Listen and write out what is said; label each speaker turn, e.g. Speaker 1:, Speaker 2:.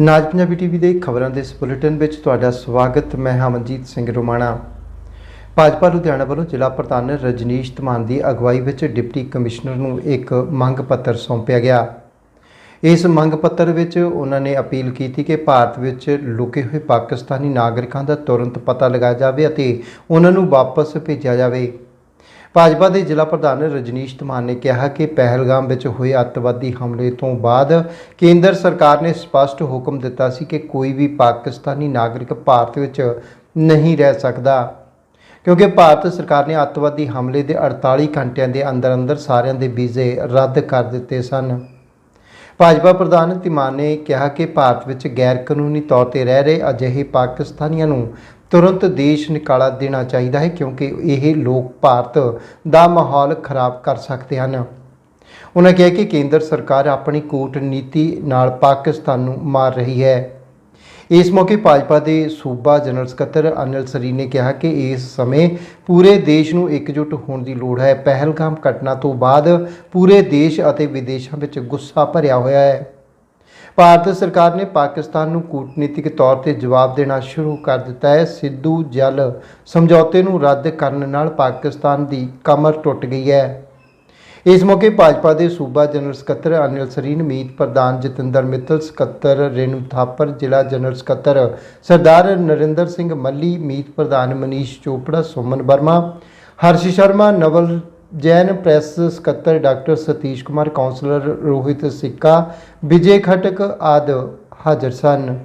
Speaker 1: ਨਾਜ Punjabi TV ਦੇ ਖਬਰਾਂ ਦੇ ਇਸ ਬੁਲੇਟਿਨ ਵਿੱਚ ਤੁਹਾਡਾ ਸਵਾਗਤ, ਮੈਂ ਹਮਨਜੀਤ ਸਿੰਘ ਰੋਮਾਣਾ। ਭਾਜਪਾ ਲੁਧਿਆਣਾ ਵੱਲੋਂ ਜ਼ਿਲ੍ਹਾ ਪ੍ਰਧਾਨ ਰਜਨੀਸ਼ ਧਮਾਨ ਦੀ ਅਗਵਾਈ ਵਿੱਚ ਡਿਪਟੀ ਕਮਿਸ਼ਨਰ ਨੂੰ ਇੱਕ ਮੰਗ ਪੱਤਰ ਸੌਂਪਿਆ ਗਿਆ। ਇਸ ਮੰਗ ਪੱਤਰ ਵਿੱਚ ਉਹਨਾਂ ਨੇ ਅਪੀਲ ਕੀਤੀ ਕਿ ਭਾਰਤ ਵਿੱਚ ਲੁਕੇ ਹੋਏ ਪਾਕਿਸਤਾਨੀ ਨਾਗਰਿਕਾਂ ਦਾ ਤੁਰੰਤ ਪਤਾ ਲਗਾਇਆ ਜਾਵੇ ਅਤੇ ਉਹਨਾਂ ਨੂੰ ਵਾਪਸ ਭੇਜਿਆ ਜਾਵੇ। ਭਾਜਪਾ ਦੇ ਜ਼ਿਲ੍ਹਾ ਪ੍ਰਧਾਨ ਰਜਨੀਸ਼ ਧਮਾਨ ਨੇ ਕਿਹਾ ਕਿ ਪਹਿਲਗਾਮ ਵਿੱਚ ਹੋਏ ਅੱਤਵਾਦੀ ਹਮਲੇ ਤੋਂ ਬਾਅਦ ਕੇਂਦਰ ਸਰਕਾਰ ਨੇ ਸਪਸ਼ਟ ਹੁਕਮ ਦਿੱਤਾ ਸੀ ਕਿ ਕੋਈ ਵੀ ਪਾਕਿਸਤਾਨੀ ਨਾਗਰਿਕ ਭਾਰਤ ਵਿੱਚ ਨਹੀਂ ਰਹਿ ਸਕਦਾ। ਕਿਉਂਕਿ ਭਾਰਤ ਸਰਕਾਰ ਨੇ ਅੱਤਵਾਦੀ ਹਮਲੇ ਦੇ 48 ਘੰਟਿਆਂ ਦੇ ਅੰਦਰ ਅੰਦਰ ਸਾਰਿਆਂ ਦੇ ਵੀਜ਼ੇ ਰੱਦ ਕਰ ਦਿੱਤੇ ਸਨ। ਭਾਜਪਾ ਪ੍ਰਧਾਨ ਤਿਮਾਨ ਨੇ ਕਿਹਾ ਕਿ ਭਾਰਤ ਵਿੱਚ ਗੈਰ ਕਾਨੂੰਨੀ ਤੌਰ ਤੇ ਰਹਿ ਰਹੇ ਅਜਿਹੇ ਪਾਕਿਸਤਾਨੀਆਂ ਨੂੰ ਤੁਰੰਤ ਦੇਸ਼ ਨਿਕਾਲਾ ਦੇਣਾ ਚਾਹੀਦਾ ਹੈ ਕਿਉਂਕਿ ਇਹ ਲੋਕ ਭਾਰਤ ਦਾ ਮਾਹੌਲ ਖਰਾਬ ਕਰ ਸਕਦੇ ਹਨ। ਉਹਨਾਂ ਕਿਹਾ ਕਿ ਕੇਂਦਰ ਸਰਕਾਰ ਆਪਣੀ ਕੂਟਨੀਤੀ ਨਾਲ ਪਾਕਿਸਤਾਨ ਨੂੰ ਮਾਰ ਰਹੀ ਹੈ। ਇਸ ਮੌਕੇ ਭਾਜਪਾ ਦੇ ਸੂਬਾ ਜਨਰਲ ਸਕੱਤਰ ਅਨਿਲ ਸਰੀ ਨੇ ਕਿਹਾ ਕਿ ਇਸ ਸਮੇਂ ਪੂਰੇ ਦੇਸ਼ ਨੂੰ ਇਕਜੁੱਟ ਹੋਣ ਦੀ ਲੋੜ ਹੈ। ਪਹਿਲਗਾਮ ਘਟਨਾ ਤੋਂ ਬਾਅਦ ਪੂਰੇ ਦੇਸ਼ ਅਤੇ ਵਿਦੇਸ਼ਾਂ ਵਿੱਚ ਗੁੱਸਾ ਭਰਿਆ ਹੋਇਆ ਹੈ। ਭਾਰਤ ਸਰਕਾਰ ਨੇ ਪਾਕਿਸਤਾਨ ਨੂੰ ਕੂਟਨੀਤਿਕ ਤੌਰ ਤੇ ਜਵਾਬ ਦੇਣਾ ਸ਼ੁਰੂ ਕਰ ਦਿੱਤਾ ਹੈ। ਸਿੱਧੂ ਜਲ ਸਮਝੌਤੇ ਨੂੰ ਰੱਦ ਕਰਨ ਨਾਲ ਪਾਕਿਸਤਾਨ ਦੀ ਕਮਰ ਟੁੱਟ ਗਈ ਹੈ। ਇਸ ਮੌਕੇ ਭਾਜਪਾ ਦੇ ਸੂਬਾ ਜਨਰਲ ਸਕੱਤਰ ਅਨਿਲ ਸਰੀਨ, ਮੀਤ ਪ੍ਰਧਾਨ ਜਤਿੰਦਰ ਮਿੱਤਲ, ਸਕੱਤਰ ਰੇਨੂ ਥਾਪਰ, ਜ਼ਿਲ੍ਹਾ ਜਨਰਲ ਸਕੱਤਰ ਸਰਦਾਰ ਨਰਿੰਦਰ ਸਿੰਘ ਮੱਲੀ, ਮੀਤ ਪ੍ਰਧਾਨ ਮਨੀਸ਼ ਚੋਪੜਾ, ਸੁਮਨ ਵਰਮਾ, ਹਰਸ਼ ਸ਼ਰਮਾ, ਨਵਲ ਜੈਨ ਪ੍ਰੈਸ ਸਕੱਤਰ ਡਾਕਟਰ ਸਤੀਸ਼ ਕੁਮਾਰ ਕਾਉਂਸਲਰ ਰੋਹਿਤ ਸਿੱਕਾ, ਵਿਜੇ ਖਟਕ ਆਦਿ ਹਾਜ਼ਰ ਸਨ।